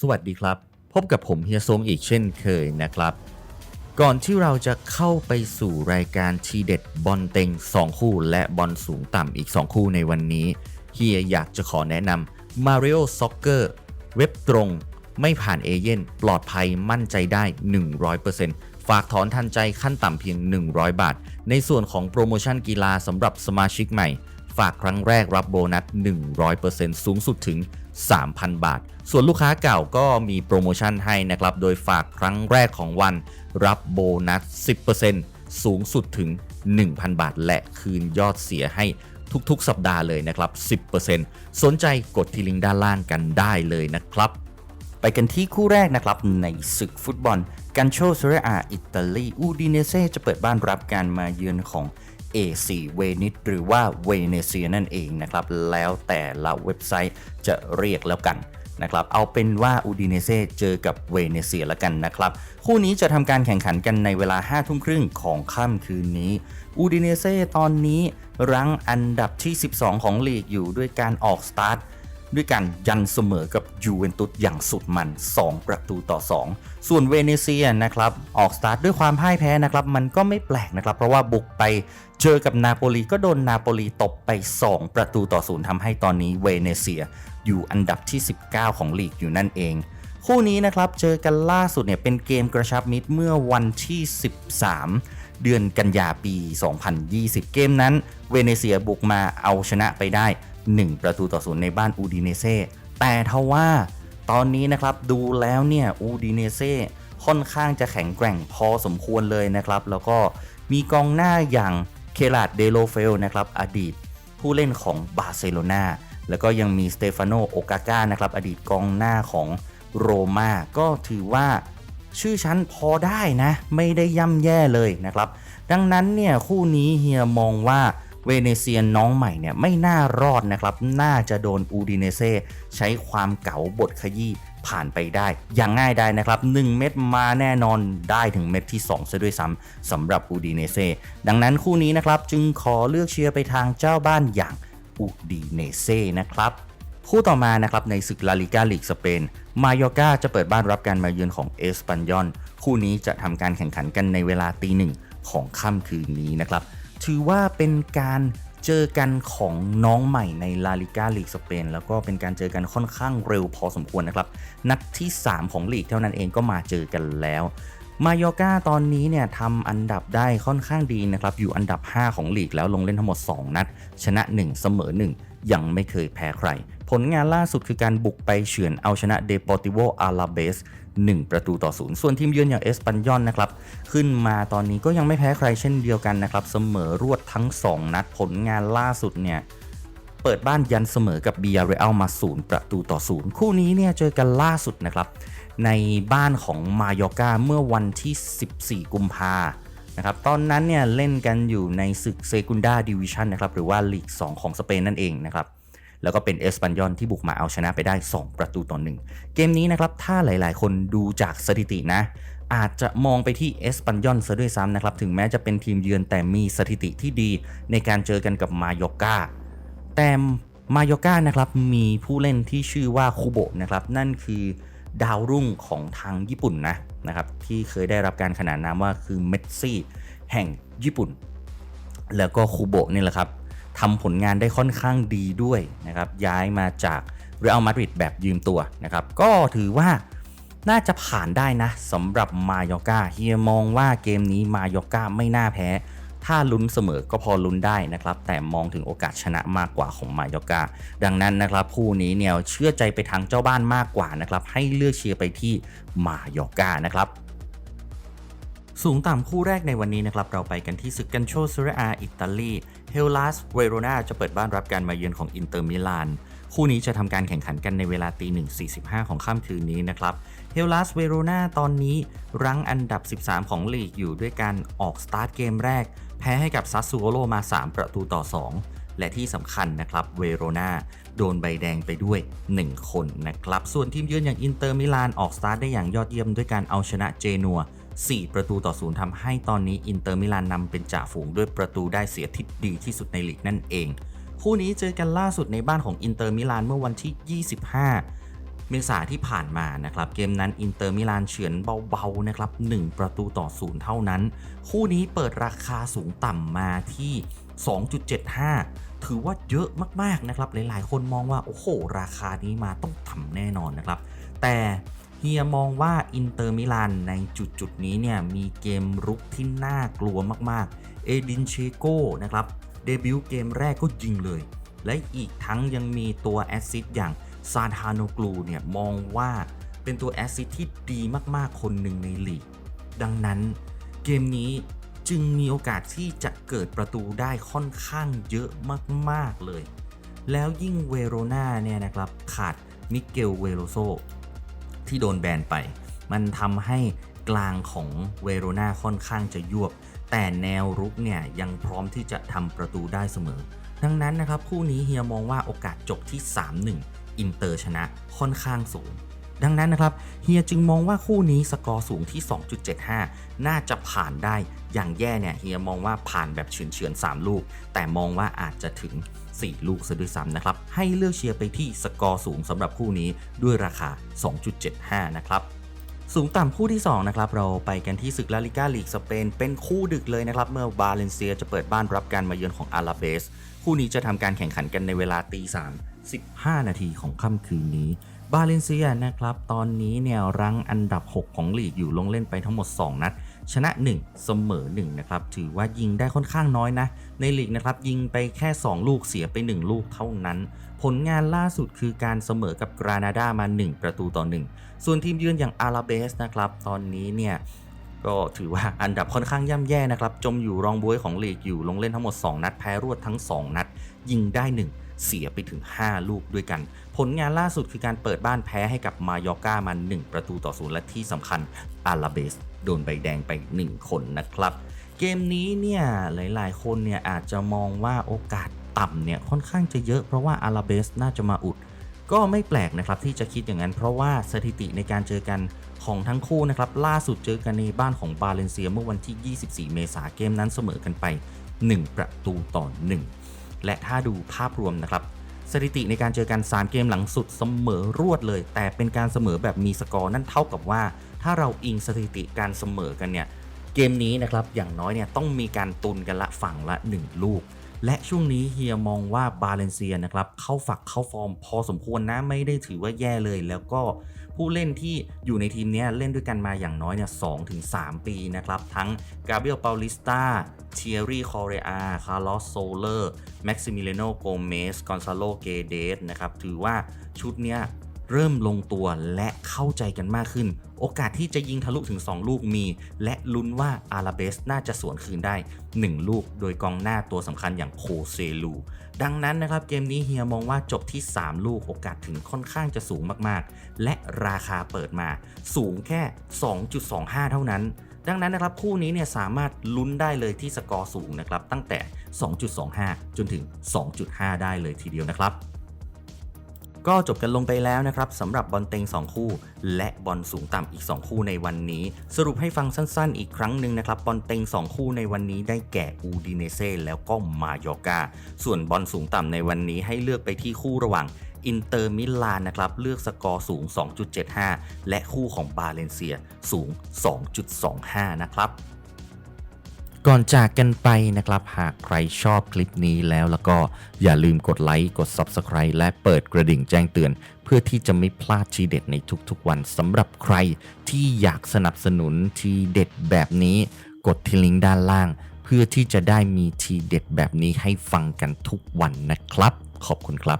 สวัสดีครับ พบกับผมเฮียซงอีกเช่นเคยนะครับ ก่อนที่เราจะเข้าไปสู่รายการทีเด็ดบอลเต็ง 2 คู่ และบอลสูงต่ำอีก 2 คู่ในวันนี้เฮียอยากจะขอแนะนำ Mario Soccer เว็บตรง ไม่ผ่านเอเย่นปลอดภัยมั่นใจได้ 100%ฝากถอนทันใจขั้นต่ำเพียง 100 บาท ในส่วนของโปรโมชั่นกีฬาสำหรับสมาชิกใหม่ ฝากครั้งแรกรับโบนัส 100%สูงสุดถึง 3,000 บาท ส่วนลูกค้าเก่าก็มีโปรโมชั่นให้นะครับ โดยฝากครั้งแรกของวันรับโบนัส 10%สูงสุดถึง 1,000 บาท และคืนยอดเสียให้ทุกๆ สัปดาห์เลยนะครับ 10%สนใจกดที่ลิงก์ด้านล่างกันได้เลยนะครับ ไปกันที่คู่แรกนะครับ ในศึกฟุตบอลกันโชเซเรอาอิตาลีอูดิเนเซจะเปิดบ้านรับการมาเยือนของ AC เวนิสหรือว่าเวเนเซียนั่นเองนะครับ แล้วแต่ละเว็บไซต์จะเรียกแล้วกันนะครับ เอาเป็นว่าอูดิเนเซเจอกับเวเนเซียแล้วกันนะครับ คู่นี้จะทำการแข่งขันกันในเวลา5ทุ่มครึ่งของค่ำคืนนี้ อูดิเนเซตอนนี้รั้งอันดับที่ 12 ของลีกอยู่ด้วยการออกสตาร์ท ด้วยการยันเสมอกับยูเวนตุสอย่างสุดมัน 2 ประตูต่อ 2 ส่วนเวเนเซียนะครับ ออกสตาร์ทด้วยความพ่ายแพ้นะครับ มันก็ไม่แปลกนะครับ เพราะว่าบุกไปเจอกับนาโปลีก็โดนนาโปลีตบไป 2 ประตูต่อศูนย์ทำให้ตอนนี้เวเนเซียอยู่อันดับที่ 19 ของลีกอยู่นั่นเอง คู่นี้นะครับเจอกันล่าสุดเนี่ยเป็นเกมกระชับมิตรเมื่อวันที่ 13 เดือนกันยาปี 2020 เกมนั้น เวเนเซียบุกมาเอาชนะไปได้ 1 ประตูต่อศูนย์ในบ้านอูดิเนเซ่แต่ทว่าตอนนี้นะครับดูแล้วเนี่ยอูดิเนเซ่ค่อนข้างจะแข็งแกร่งพอสมควรเลยนะครับ แล้วก็มีกองหน้าอย่างเคลาดเดโลเฟลนะครับอดีตผู้เล่นของบาร์เซโลนาแล้วก็ยังมีสเตฟานโนโอกาก้านะครับอดีตกองหน้าของโรมาก็ถือว่า ชื่อชั้นพอได้นะ ไม่ได้ย่ำแย่เลยนะครับ ดังนั้นเนี่ยคู่นี้เฮียมองว่าเวเนเซียน้องใหม่เนี่ยไม่น่ารอดนะครับ น่าจะโดนอูดิเนเซ่ใช้ความเก๋าบทขยี้ผ่านไปได้ อย่างง่ายได้นะครับ 1 เม็ดมาแน่นอนได้ถึงเม็ดที่2ซะด้วยซ้ำสำหรับอูดิเนเซ่ดังนั้นคู่นี้นะครับจึงขอเลือกเชียร์ไปทางเจ้าบ้านอย่างอูดิเนเซ่นะครับ คู่ต่อมานะครับในศึกลาลิกาลีกสเปน มายอกาจะเปิดบ้านรับการมาเยือนของเอสปันยอนคู่นี้จะทำการแข่งขันกันในเวลาตีหนึ่งของค่ำคืนนี้นะครับ ถือว่าเป็นการเจอกันของน้องใหม่ในลาลิกาลีกสเปนแล้วก็เป็นการเจอกันค่อนข้างเร็วพอสมควรนะครับ นัดที่ 3 ของลีกเท่านั้นเองก็มาเจอกันแล้วมายอกาตอนนี้เนี่ยทำอันดับได้ค่อนข้างดีนะครับ อยู่อันดับ 5 ของลีกแล้วลงเล่นทั้งหมด 2 นัด ชนะ 1 เสมอ 1 ยังไม่เคยแพ้ใคร ผลงานล่าสุดคือการบุกไปเฉือนเอาชนะเดปอติโวอาราเบส1 ประตูต่อศูนย์ส่วนทีมเยือนอย่างเอสปันยอนนะครับ ขึ้นมาตอนนี้ก็ยังไม่แพ้ใครเช่นเดียวกันนะครับ เสมอรวดทั้ง 2 นัดผลงานล่าสุดเนี่ย เปิดบ้านยันเสมอกับบียาเรอัลมาศูนย์ประตูต่อศูนย์คู่นี้เนี่ยเจอกันล่าสุดนะครับ ในบ้านของมายอกาเมื่อวันที่ 14 กุมภานะครับตอนนั้นเนี่ยเล่นกันอยู่ในศึกเซกุนดาดิวิชันนะครับหรือว่าลีก 2 ของสเปนนั่นเองนะครับ แล้วก็เป็นเอสปันยอนที่บุกมาเอาชนะไปได้ 2 ประตูต่อหนึ่งเกมนี้นะครับถ้าหลายๆ คนดูจากสถิตินะ อาจจะมองไปที่เอสปันยอนซะด้วยซ้ำนะครับ ถึงแม้จะเป็นทีมเยือนแต่มีสถิติที่ดีในการเจอกันกับมายอกาแต่มายอกานะครับมีผู้เล่นที่ชื่อว่าคูโบะนะครับนั่นคือดาวรุ่งของทางญี่ปุ่นนะนะครับที่เคยได้รับการขนานนามว่าคือเมสซี่แห่งญี่ปุ่น แล้วก็คูโบะนี่แหละครับ ทำผลงานได้ค่อนข้างดีด้วยนะครับย้ายมาจากเรอัลมาดริดแบบยืมตัวนะครับก็ถือว่าน่าจะผ่านได้นะสำหรับมายอกาเฮียมองว่าเกมนี้มายอกาไม่น่าแพ้ ถ้าลุ้นเสมอก็พอลุ้นได้นะครับ แต่มองถึงโอกาสชนะมากกว่าของมายอกาดังนั้นนะครับคู่นี้เนี่ยเชื่อใจไปทางเจ้าบ้านมากกว่านะครับให้เลือกเชียร์ไปที่มายอกานะครับสูงต่ำคู่แรกในวันนี้นะครับเราไปกันที่ศึกกันโชเซเรอาอิตาลี เฮลลัสเวโรนาจะเปิดบ้านรับการมาเยือนของอินเตอร์มิลาน คู่นี้จะทำการแข่งขันกันในเวลาตีหนึ่ง45 ของค่ำคืนนี้นะครับ เฮลลัสเวโรนาตอนนี้รั้งอันดับ 13 ของลีกอยู่ด้วยการออกสตาร์ทเกมแรก แพ้ให้กับซัสซูโอโลมา 3 ประตูต่อ 2และที่สำคัญนะครับเวโรนาโดนใบแดงไปด้วย 1 คนนะครับ ส่วนทีมเยือนอย่างอินเตอร์มิลานออกสตาร์ทได้อย่างยอดเยี่ยมด้วยการเอาชนะเจนัว 4 ประตูต่อศูนย์ทำให้ตอนนี้อินเตอร์มิลานนำเป็นจ่าฝูงด้วยประตูได้เสียที่ดีที่สุดในลีกนั่นเอง คู่นี้เจอกันล่าสุดในบ้านของอินเตอร์มิลานเมื่อวันที่ 25 เมษาที่ผ่านมานะครับเกมนั้นอินเตอร์มิลานเฉือนเบาๆนะครับ1ประตูต่อศูนย์เท่านั้น คู่นี้เปิดราคาสูงต่ำมาที่ 2.75 ถือว่าเยอะมากๆนะครับหลายๆ คนมองว่าโอ้โหราคานี้มาต้องต่ำแน่นอนนะครับแต่ ฮียมองว่าอินเตอร์มิลานในจุดๆนี้เนี่ยมีเกมรุกที่น่ากลัวมากๆ เอดินเชโกนะครับเดบิวต์เกมแรกก็ยิงเลย และอีกทั้งยังมีตัวแอสซิสต์อย่างซาธานโนกลูเนี่ยมองว่าเป็นตัวแอสซิสต์ที่ดีมากๆคนหนึ่งในลีก ดังนั้นเกมนี้จึงมีโอกาสที่จะเกิดประตูได้ค่อนข้างเยอะมากๆเลย แล้วยิ่งเวโรนาเนี่ยนะครับขาดมิเกลเวโรโซ ที่โดนแบนไป มันทำให้กลางของเวโรนาค่อนข้างจะยวบ แต่แนวรุกเนี่ยยังพร้อมที่จะทำประตูได้เสมอ ดังนั้นนะครับคู่นี้เฮียมองว่าโอกาสจบที่ 3-1 อินเตอร์ชนะค่อนข้างสูง ดังนั้นนะครับเฮียจึงมองว่าคู่นี้สกอร์สูงที่ 2.75 น่าจะผ่านได้อย่างแย่เนี่ยเฮียมองว่าผ่านแบบเฉือนเฉือนๆ3ลูก แต่มองว่าอาจจะถึง 4 ลูกซะด้วยซ้ำนะครับ ให้เลือกเชียร์ไปที่สกอร์สูงสำหรับคู่นี้ด้วยราคา 2.75 นะครับสูงต่ำคู่ที่2นะครับเราไปกันที่ศึกลาลิก้าลีกสเปนเป็นคู่ดึกเลยนะครับเมื่อบาเลนเซียจะเปิดบ้านรับการมาเยือนของอาราเบส คู่นี้จะทำการแข่งขันกันในเวลาตีสาม15 นาทีของค่ำคืนนี้ บาเลนเซียนะครับตอนนี้เนี่ยรั้งอันดับ 6 ของลีกอยู่ลงเล่นไปทั้งหมด 2 นัด ชนะ 1 เสมอ1นะครับถือว่ายิงได้ค่อนข้างน้อยนะ ในลีกนะครับยิงไปแค่ 2 ลูกเสียไป 1 ลูกเท่านั้น ผลงานล่าสุดคือการเสมอกับกรานาดามา 1 ประตูต่อ 1 ส่วนทีมเยือนอย่างอาราเบสนะครับตอนนี้เนี่ยก็ถือว่าอันดับค่อนข้างย่ำแย่นะครับ จมอยู่รองบวยของลีกอยู่ลงเล่นทั้งหมด 2 นัดแพ้รวดทั้ง 2 นัด ยิงได้ 1 เสียไปถึง 5 ลูกด้วยกัน ผลงานล่าสุดคือการเปิดบ้านแพ้ให้กับมายอร์ก้ามา 1 ประตูต่อศูนย์และที่สำคัญอาราเบสโดนใบแดงไป 1 คนนะครับ เกมนี้เนี่ยหลายๆ คนเนี่ยอาจจะมองว่าโอกาสต่ำเนี่ยค่อนข้างจะเยอะเพราะว่าอาราเบสน่าจะมาอุด ก็ไม่แปลกนะครับที่จะคิดอย่างนั้น เพราะว่าสถิติในการเจอกันของทั้งคู่นะครับล่าสุดเจอกันในบ้านของบาเลนเซียเมื่อวันที่ 24 เมษาเกมนั้นเสมอกันไป 1 ประตูต่อ 1 และถ้าดูภาพรวมนะครับ สถิติในการเจอกัน 3 เกมหลังสุดเสมอรวดเลย แต่เป็นการเสมอแบบมีสกอร์นั่นเท่ากับว่า ถ้าเราอิงสถิติการเสมอกันเนี่ยเกมนี้นะครับอย่างน้อยเนี่ยต้องมีการตุนกันละฝั่งละ 1 ลูก และช่วงนี้เฮียมองว่าบาเลนเซียนะครับเข้าฝักเข้าฟอร์มพอสมควรนะไม่ได้ถือว่าแย่เลย แล้วก็ ผู้เล่นที่อยู่ในทีมนี้เล่นด้วยกันมาอย่างน้อยเนี่ยสถึง3ปีนะครับ ทั้งกาเบรียลเปาลิสตาเทียรี่ คอเรอา คาร์ลอส โซเลอร์ แม็กซิมิเลโน โกเมส กอนซาโล เกเดสนะครับ ถือว่าชุดเนี้ย เริ่มลงตัวและเข้าใจกันมากขึ้น โอกาสที่จะยิงทะลุถึง 2 ลูกมี และลุ้นว่าอาราเบสน่าจะสวนคืนได้ 1 ลูกโดยกองหน้าตัวสำคัญอย่างโคเซลู ดังนั้นนะครับเกมนี้เฮียมองว่าจบที่ 3 ลูกโอกาสถึงค่อนข้างจะสูงมากๆ และราคาเปิดมาสูงแค่ 2.25 เท่านั้นดังนั้นนะครับคู่นี้เนี่ยสามารถลุ้นได้เลยที่สกอร์สูงนะครับตั้งแต่ 2.25 จนถึง 2.5 ได้เลยทีเดียวนะครับ ก็จบกันลงไปแล้วนะครับสำหรับบอลเต็ง 2 คู่ และบอลสูงต่ำอีก 2 คู่ในวันนี้ สรุปให้ฟังสั้นๆ อีกครั้งหนึ่งนะครับบอลเต็ง 2 คู่ในวันนี้ได้แก่อูดิเนเซ่แล้วก็มายอร์กาส่วนบอลสูงต่ำในวันนี้ให้เลือกไปที่คู่ระหว่างอินเตอร์มิลานนะครับเลือกสกอร์สูง 2.75 และคู่ของบาเลนเซียสูง 2.25 นะครับ ก่อนจากกันไปนะครับ หากใครชอบคลิปนี้แล้วแล้วก็อย่าลืมกดไลค์กด Subscribe และเปิดกระดิ่งแจ้งเตือน เพื่อที่จะไม่พลาดทีเด็ดในทุกๆวันสำหรับใครที่อยากสนับสนุนทีเด็ดแบบนี้ กดที่ลิงก์ด้านล่าง เพื่อที่จะได้มีทีเด็ดแบบนี้ให้ฟังกันทุกวันนะครับ ขอบคุณครับ